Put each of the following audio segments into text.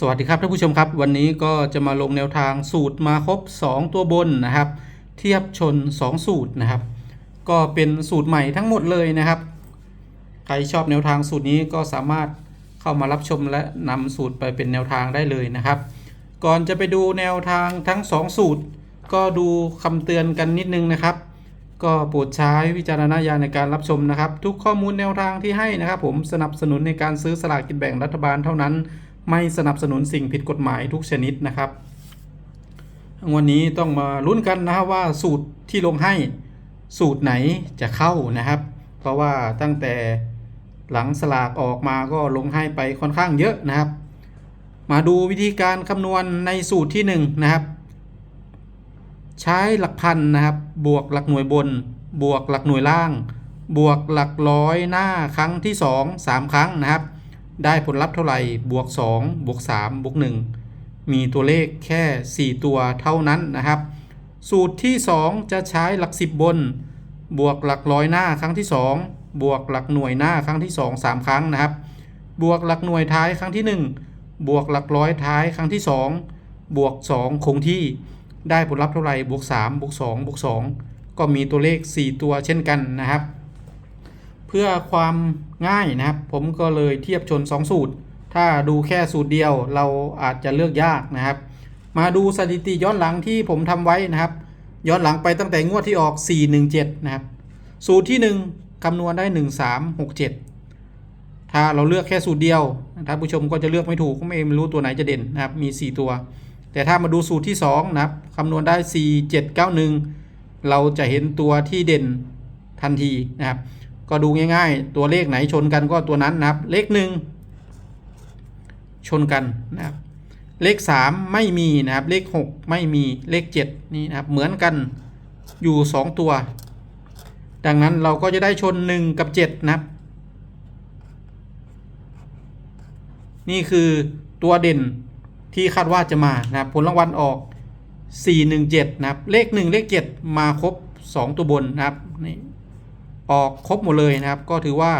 สวัสดีครับท่านผู้ชมครับ วันนี้ก็จะมาลงแนวทางสูตรมาครบ 2 ตัวบนนะครับ เทียบชน 2 สูตรนะครับ ก็เป็นสูตรใหม่ทั้งหมดเลยนะครับ ใครชอบแนวทางสูตรนี้ก็สามารถเข้ามารับชมและนำสูตรไปเป็นแนวทางได้เลยนะครับ ก่อนจะไปดูแนวทางทั้ง 2 สูตร ก็ดูคำเตือนกันนิดนึงนะครับ ก็โปรดใช้วิจารณญาณในการรับชมนะครับ ทุกข้อมูลแนวทางที่ให้นะครับ ผมสนับสนุนในการซื้อสลากกินแบ่งรัฐบาลเท่านั้น ไม่สนับสนุนสิ่งผิดกฎหมายทุกชนิดนะครับวันนี้ต้องมาลุ้นกันนะครับว่าสูตรที่ลงให้สูตรไหนจะเข้านะครับ เพราะว่าตั้งแต่หลังสลากออกมาก็ลงให้ไปค่อนข้างเยอะนะครับ มาดูวิธีการคำนวณในสูตรที่1นงนะครับ ใช้หลักพันนะครับ บวกหลักหน่วยบน บวกหลักหน่วยล่าง บวกหลักร้อยหน้าครั้งที่ 2 3 ครั้งนะครับ ได้ผลลัพธ์เท่าไหร่บวก 2 บวก 3 บวก 1 มีตัวเลขแค่ 4 ตัวเท่านั้นนะครับ สูตรที่ 2 จะใช้หลัก 10 บน บวกหลักร้อยหน้าครั้งที่ 2 บวกหลักหน่วยหน้าครั้งที่ 2 3 ครั้งนะครับ บวกหลักหน่วยท้ายครั้งที่ 1 บวกหลักร้อยท้ายครั้งที่ 2 บวก 2 คงที่ได้ผลลัพธ์เท่าไหร่บวก 3 บวก 2 บวก 2 ก็มีตัวเลข 4 ตัวเช่นกันนะครับ เพื่อความง่ายนะครับ ผมก็เลยเทียบชน 2 สูตร ถ้าดูแค่สูตรเดียวเราอาจจะเลือกยากนะครับ มาดูสถิติย้อนหลังที่ผมทำไว้นะครับ ย้อนหลังไปตั้งแต่งวดที่ออก 417 นะครับ สูตรที่ 1คำนวณได้ 1367 ถ้าเราเลือกแค่สูตรเดียวท่านผู้ชมก็จะเลือกไม่ถูกก็ไม่รู้ตัวไหนจะเด่นนะครับมี 4 ตัว แต่ถ้ามาดูสูตรที่ 2 นะครับคำนวณได้ 4791 เราจะเห็นตัวที่เด่นทันทีนะครับ ก็ดูง่ายๆ ตัวเลขไหนชนกันก็ตัวนั้นนะครับ เลขหนึ่งชนกันนะครับ เลข3ไม่มีนะครับ เลข6ไม่มีเลข7นี่นะครับเหมือนกันอยู่2ตัว ดังนั้นเราก็จะได้ชน1กับ7นะครับ นี่คือตัวเด่นที่คาดว่าจะมานะครับผลรางวัลออก 417 นะครับ เลข 1 เลข 7 มาครบ 2 ตัวบนนะครับนี่ ออกครบหมดเลยนะครับ ก็ถือว่า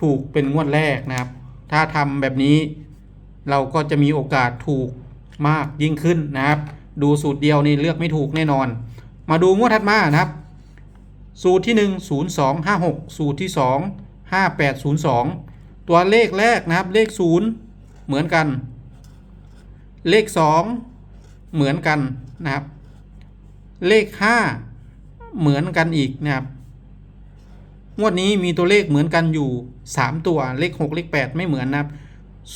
ถูกเป็นงวดแรกนะครับ ถ้าทำแบบนี้ เราก็จะมีโอกาสถูกมากยิ่งขึ้นนะครับ ดูสูตรเดียวนี่เลือกไม่ถูกแน่นอน มาดูงวดถัดมานะครับ สูตรที่ 1 0 2 5 6 สูตรที่ 2 5 8 0 2 ตัวเลขแรกนะครับ เลข 0 เหมือนกัน เลข 2 เหมือนกันนะครับ เลข 5 เหมือนกันอีกนะครับ งวดนี้มีตัวเลขเหมือนกันอยู่ 3 ตัวเลข 6 เลข 8 ไม่เหมือนนะครับ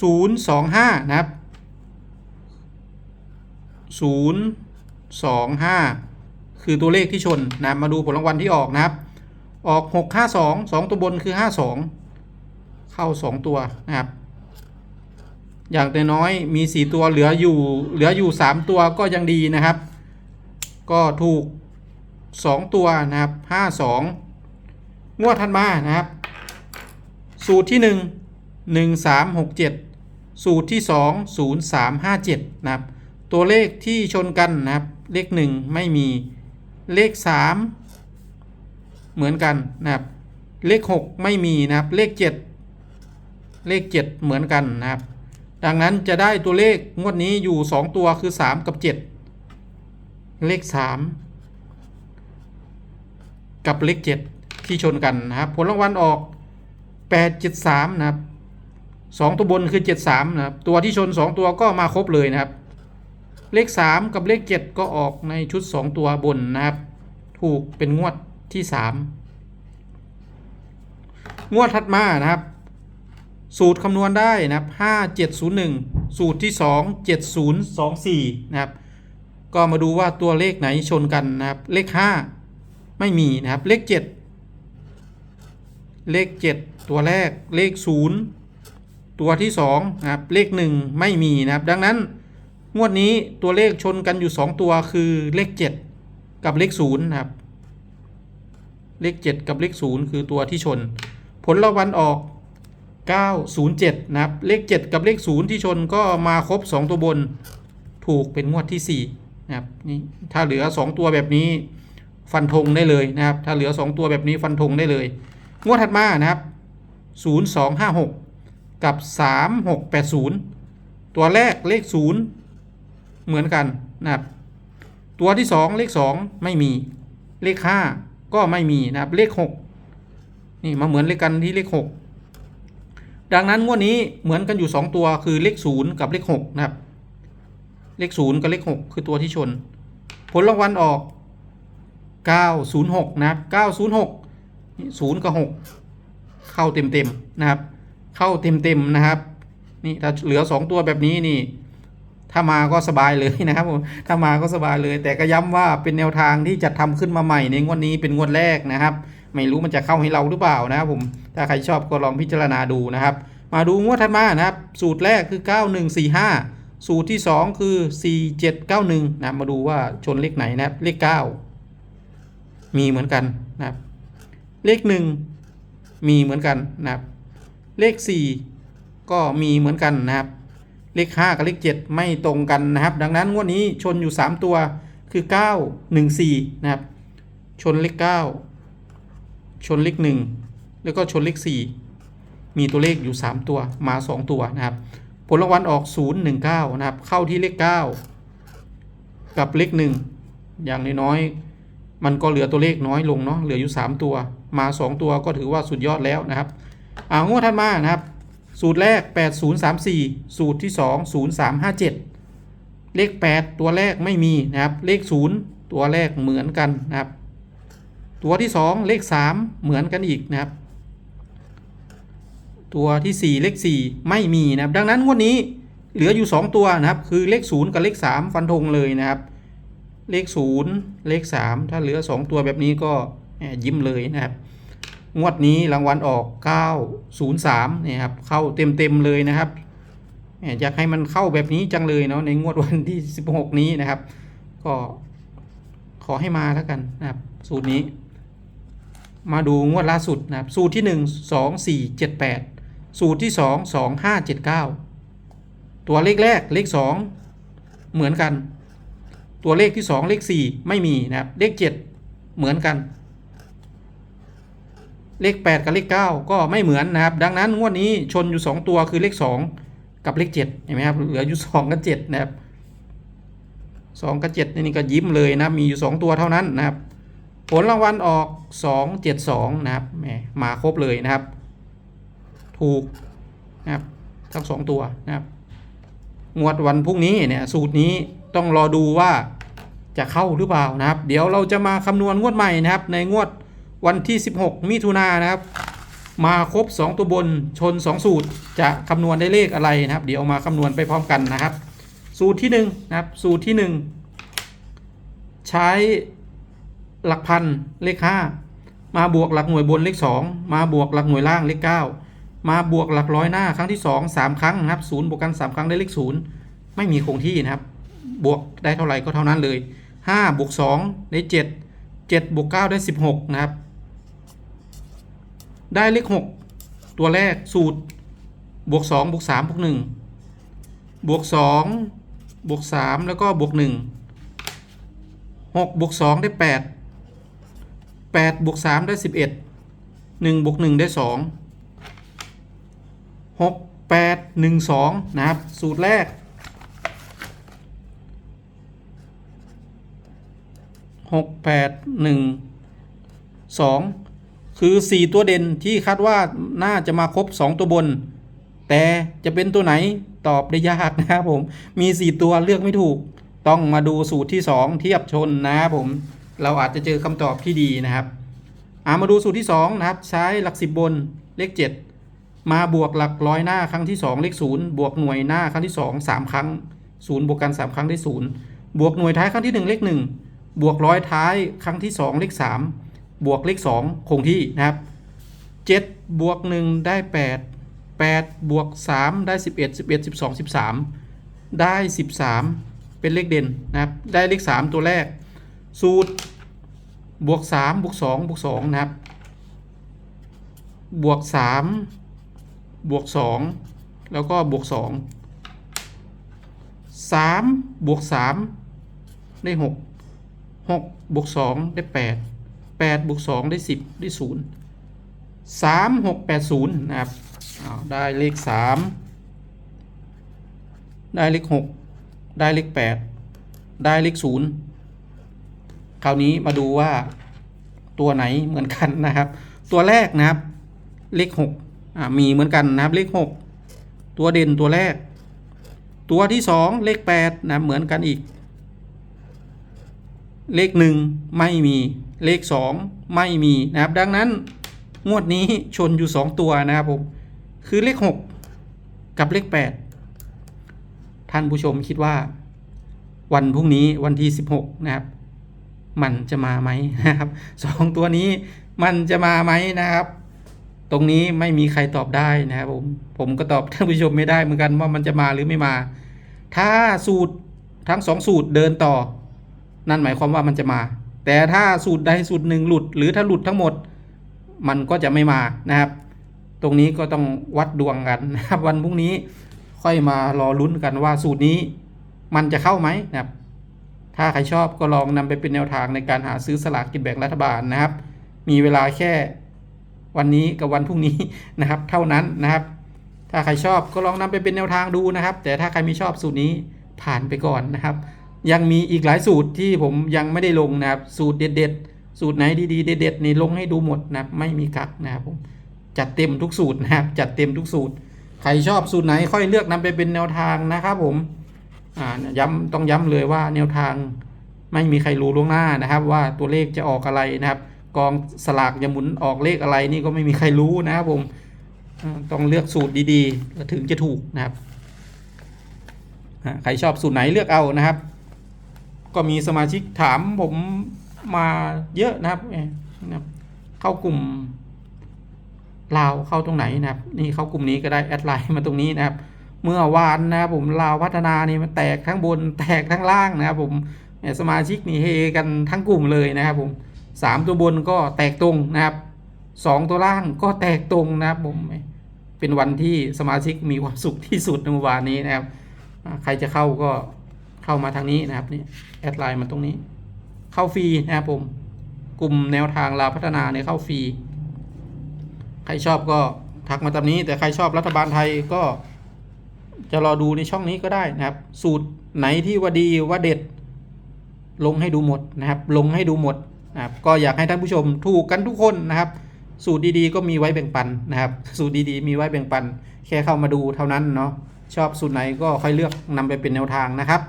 0 2 5 นะครับ 0 2 5 คือตัวเลขที่ชนนะมาดูผลรางวัลที่ออกนะครับ ออก 6 5 2 2 ตัวบนคือ 5 2 เข้า 2 ตัวนะครับ อย่างน้อยมี 4 ตัวเหลืออยู่เหลืออยู่ 3 ตัวก็ยังดีนะครับ ก็ถูก 2 ตัวนะครับ 5 2 งวดถัดมานะครับ สูตรที่ 1 1 3 6 7 สูตรที่ 2 0 3 5 7 นะครับ ตัวเลขที่ชนกันนะครับ เลข 1 ไม่มีเลข 3 เหมือนกันนะครับ เลข 6 ไม่มีนะครับ เลข 7 เลข 7 เหมือนกันนะครับ ดังนั้นจะได้ตัวเลขงวดนี้อยู่ 2 ตัวคือ 3 กับ 7 เลข 3 กับเลข 7 ที่ชนกันนะครับ ผลรางวัลออก8 7 3นะครับ2ตัวบนคือ7 3นะครับ ตัวที่ชน2ตัวก็มาครบเลยนะครับ เลข3กับเลข7ก็ออกในชุด2ตัวบนนะครับ ถูกเป็นงวดที่3งวดถัดมานะครับ สูตรคำนวณได้นะครับ5701สูตรที่2 7024นะครับ ก็มาดูว่าตัวเลขไหนชนกันนะครับ เลข5ไม่มีนะครับ เลข7 เลข 7 ตัวแรกเลข 0 ตัวที่2นะครับเลข 1 ไม่มีนะครับ ดังนั้น งวดนี้ตัวเลขชนกันอยู่ 2 ตัวคือเลข 7 กับเลข0นะครับ เลข 7 กับเลข 0 คือตัวที่ชน ผลรางวัลออก 907 นะครับ เลข 7 กับเลข 0 ที่ชนก็มาครบ 2 ตัวบนถูกเป็นงวดที่4นะครับนี่ถ้าเหลือ 2 ตัวแบบนี้ฟันธงได้เลยนะครับ ถ้าเหลือ 2 ตัวแบบนี้ฟันธงได้เลย งวดถัดมานะครับ 0256 กับ 3680 ตัวแรกเลขศูนย์เหมือนกันนะครับ ตัวที่สองเลขสองไม่มี เลขห้าก็ไม่มีนะครับ เลขหกนี่มาเหมือนเลขกันที่เลขหกดังนั้นงวดนี้เหมือนกันอยู่สองตัวคือเลขศูนย์กับเลขหกนะครับ เลขศูนย์กับเลขหกคือตัวที่ชน ผลรางวัลออก 906 นะครับ 906 ศูนี่0กับ6เข้าเต็มๆนะครับ เข้าเต็มๆนะครับนี่ถ้าเหลือ2ตัวแบบนี้นี่ ถ้ามาก็สบายเลยนะครับผมถ้ามาก็สบายเลย แต่ก็ย้ำว่าเป็นแนวทางที่จะทำขึ้นมาใหม่ในงวดนี้เป็นงวดแรกนะครับ ไม่รู้มันจะเข้าให้เราหรือเปล่านะครับผมถ้าใครชอบก็ลองพิจารณาดูนะครับ มาดูงวดถัดมานะครับ สูตรแรกคือ 9145สูตรที่ 2 คือ 4791 นะ มาดูว่าชนเลขไหนนะครับ เลข 9 มีเหมือนกันนะครับ เลข 1 มีเหมือนกันนะครับ เลข 4 ก็มีเหมือนกันนะครับ เลข 5 กับเลข 7 ไม่ตรงกันนะครับ ดังนั้นงวดนี้ชนอยู่ 3 ตัวคือ 9 1 4 นะครับ ชนเลข 9 ชนเลข 1 แล้วก็ชนเลข 4 มีตัวเลขอยู่ 3 ตัวมา 2 ตัวนะครับ ผลรางวัลออก 019 นะครับ เข้าที่เลข 9 กับเลข 1 อย่างน้อยๆ มันก็เหลือตัวเลขน้อยลงเนาะเหลืออยู่ 3 ตัว มา 2 ตัวก็ถือว่าสุดยอดแล้วนะครับเอางวดถัดมานะครับ สูตรแรก 8034 สูตรที่ 2 0357 เลข 8 ตัวแรกไม่มีนะครับ เลข 0 ตัวแรกเหมือนกันนะครับ ตัวที่ 2 เลข 3 เหมือนกันอีกนะครับ ตัวที่ 4 เลข 4 ไม่มีนะครับ ดังนั้นงวดนี้เหลืออยู่ 2 ตัวนะครับ คือเลข 0 กับเลข 3 ฟันธงเลยนะครับ เลข 0 เลข 3 ถ้าเหลือ 2 ตัวแบบนี้ก็แหม่ยิ้มเลยนะครับ งวดนี้รางวัลออก 903เนี่ยครับเข้าเต็มๆเลยนะครับแหมอยากให้มันเข้าแบบนี้จังเลยเนาะในงวดวันที่ 16 นี้นะครับ ก็ขอให้มาแล้วกันนะครับ สูตรนี้ มาดูงวดล่าสุดนะครับ สูตรที่ 1 2 4 7 8 สูตรที่ 2 2 5 7 9 ตัวเลขแรกเลข 2 เหมือนกัน ตัวเลขที่ 2 เลข 4 ไม่มีนะครับ เลข 7 เหมือนกัน เลข 8 กับเลข 9 ก็ไม่เหมือนนะครับ ดังนั้นงวดนี้ชนอยู่ 2 ตัวคือเลข 2 กับเลข 7 เห็นไหมครับ เหลืออยู่ 2 กับ 7 นะครับ 2 กับ 7 นี่ก็ยิ้มเลยนะมีอยู่ 2 ตัวเท่านั้นนะครับ ผลรางวัลออก 272 นะครับแหมมาครบเลยนะครับ ถูกนะครับทั้ง 2 ตัวนะครับงวดวันพรุ่งนี้เนี่ยสูตรนี้ต้องรอดูว่า จะเข้าหรือเปล่านะครับ เดี๋ยวเราจะมาคำนวณงวดใหม่นะครับ ในงวดวันที่ 16 มิถุนายนนะครับ มาครบ 2 ตัวบนชน 2 สูตร จะคำนวณได้เลขอะไรนะครับ เดี๋ยวมาคำนวณไปพร้อมกันนะครับ สูตรที่1นะครับ สูตรที่ 1 ใช้หลักพันเลข 5 มาบวกหลักหน่วยบนเลข 2 มาบวกหลักหน่วยล่างเลข 9 มาบวกหลักร้อยหน้าครั้งที่ 2 3 ครั้งนะครับศูนย์บวกกัน 3 ครั้งได้เลข 0 ไม่มีคงที่นะครับ บวกได้เท่าไหร่ก็เท่านั้นเลย 5บวก2ได้7 7บวก9ได้ 16 นะครับ ได้เลข 6 ตัวแรกสูตรบวก2บวก3บวก1บวก2บวก3แล้วก็บวก1 6บวก2ได้ 8 8บวก3ได้ 11 1บวก1ได้ 2 6 8 1 2 นะครับ สูตรแรก หกแปดหนึ่งสองคือสี่ตัวเด่นที่คาดว่าน่าจะมาครบสองตัวบน แต่จะเป็นตัวไหนตอบได้ยากนะครับผมมีสี่ตัวเลือกไม่ถูก ต้องมาดูสูตรที่สองเทียบชนนะครับผม เราอาจจะเจอคำตอบที่ดีนะครับอามาดูสูตรที่สองนะครับ ใช้หลักสิบบนเลขเจ็ดมาบวกหลักร้อยหน้าครั้งที่สองเลขศูนย์บวกหน่วยหน้าครั้งที่สองสามครั้งศูนย์บวกกันสามครั้งได้ศูนย์บวกหน่วยท้ายครั้งที่หนึ่งเลขหนึ่ง บวกร้อยท้ายครั้งที่ 2 เลข 3 บวกเลข 2 คงที่นะครับ 7 บวก 1 ได้ 8 8 บวก 3 ได้ 11 11 12 13 ได้ 13 เป็นเลขเด่นนะครับ ได้เลข 3 ตัวแรก สูตร บวก 3 บวก 2 บวก 2 นะครับ บวก 3 บวก 2 แล้วก็บวก 2 3 บวก 3 ได้ 6 หกบวกสองได้แปดแปดบวกสองได้สิบได้ศูนย์สามหกแปดศูนย์นะครับได้เลขสามได้เลขหกได้เลขแปดได้เลขศูนย์คราวนี้มาดูว่าตัวไหนเหมือนกันนะครับ ตัวแรกนะครับ เลขหกอ่ามีเหมือนกันนะครับเลขหกตัวเด่นตัวแรก ตัวที่สองเลขแปดนะเหมือนกันอีก เลขหนึ่งไม่มีเลขสองไม่มีนะครับ ดังนั้นงวดนี้ชนอยู่สองตัวนะครับผมคือเลขหกกับเลขแปดท่านผู้ชมคิดว่า วันพรุ่งนี้วันที่สิบหกนะครับ มันจะมาไหมนะครับสองตัวนี้มันจะมาไหมนะครับ ตรงนี้ไม่มีใครตอบได้นะครับผมผมก็ตอบท่านผู้ชมไม่ได้เหมือนกันว่ามันจะมาหรือไม่มา ถ้าสูตรทั้งสองสูตรเดินต่อ นั่นหมายความว่ามันจะมา แต่ถ้าสูตรใดสูตรหนึ่งหลุด หรือถ้าหลุดทั้งหมด มันก็จะไม่มานะครับ ตรงนี้ก็ต้องวัดดวงกันนะครับ วันพรุ่งนี้ค่อยมารอลุ้นกันว่าสูตรนี้มันจะเข้าไหมนะครับ ถ้าใครชอบก็ลองนำไปเป็นแนวทางในการหาซื้อสลากกินแบ่งรัฐบาลนะครับ มีเวลาแค่วันนี้กับวันพรุ่งนี้นะครับ เท่านั้นนะครับ ถ้าใครชอบก็ลองนำไปเป็นแนวทางดูนะครับ แต่ถ้าใครไม่ชอบสูตรนี้ผ่านไปก่อนนะครับ ยังมีอีกหลายสูตรที่ผมยังไม่ได้ลงนะครับ สูตรเด็ดๆ สูตรไหนดีๆ เด็ดๆนี่ลงให้ดูหมดนะครับไม่มีกักนะครับผมจัดเต็มทุกสูตรนะครับจัดเต็มทุกสูตรใครชอบสูตรไหนค่อยเลือกนำไปเป็นแนวทางนะครับผมอ่าย้ำต้องย้ำเลยว่าแนวทางไม่มีใครรู้ล่วงหน้านะครับ ว่าตัวเลขจะออกอะไรนะครับ กองสลากจะหมุนออกเลขอะไรนี่ก็ไม่มีใครรู้นะครับผมต้องเลือกสูตรดีๆถึงจะถูกนะครับใครชอบสูตรไหนเลือกเอานะครับ ก็มีสมาชิกถามผมมาเยอะนะครับเอ่อนะครับ เข้ากลุ่มลาวเข้าตรงไหนนะครับ นี่เข้ากลุ่มนี้ก็ได้แอดไลน์มาตรงนี้นะครับ เมื่อวานนะครับผมลาวพัฒนานี่มันแตกทั้งบนแตกทั้งล่างนะครับ ผมสมาชิกนี่เฮกันทั้งกลุ่มเลยนะครับผมสามตัวบนก็แตกตรงนะครับสองตัวล่างก็แตกตรงนะครับผมเป็นวันที่สมาชิกมีความสุขที่สุดในเมื่อวานนี้นะครับ ใครจะเข้าก็ เข้ามาทางนี้นะครับนี่แอดไลน์มาตรงนี้ เข้าฟรีนะครับผม กลุ่มแนวทางลาพัฒนาเนี่ยเข้าฟรี ใครชอบก็ทักมาตามนี้ แต่ใครชอบรัฐบาลไทยก็จะรอดูในช่องนี้ก็ได้นะครับ สูตรไหนที่ว่าดีว่าเด็ด ลงให้ดูหมดนะครับ ลงให้ดูหมดนะครับก็อยากให้ท่านผู้ชมถูกกันทุกคนนะครับ สูตรดีๆ ก็มีไว้แบ่งปันนะครับ สูตรดีๆ มีไว้แบ่งปัน แค่เข้ามาดูเท่านั้นเนาะชอบสูตรไหนก็ค่อยเลือกนำไปเป็นแนวทางนะครับ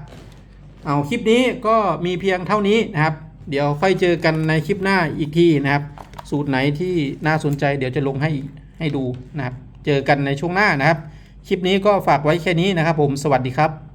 เอาคลิปนี้ก็มีเพียงเท่านี้นะครับ เดี๋ยวค่อยเจอกันในคลิปหน้าอีกทีนะครับ สูตรไหนที่น่าสนใจเดี๋ยวจะลงให้ให้ดูนะครับ เจอกันในช่วงหน้านะครับ คลิปนี้ก็ฝากไว้แค่นี้นะครับผม สวัสดีครับ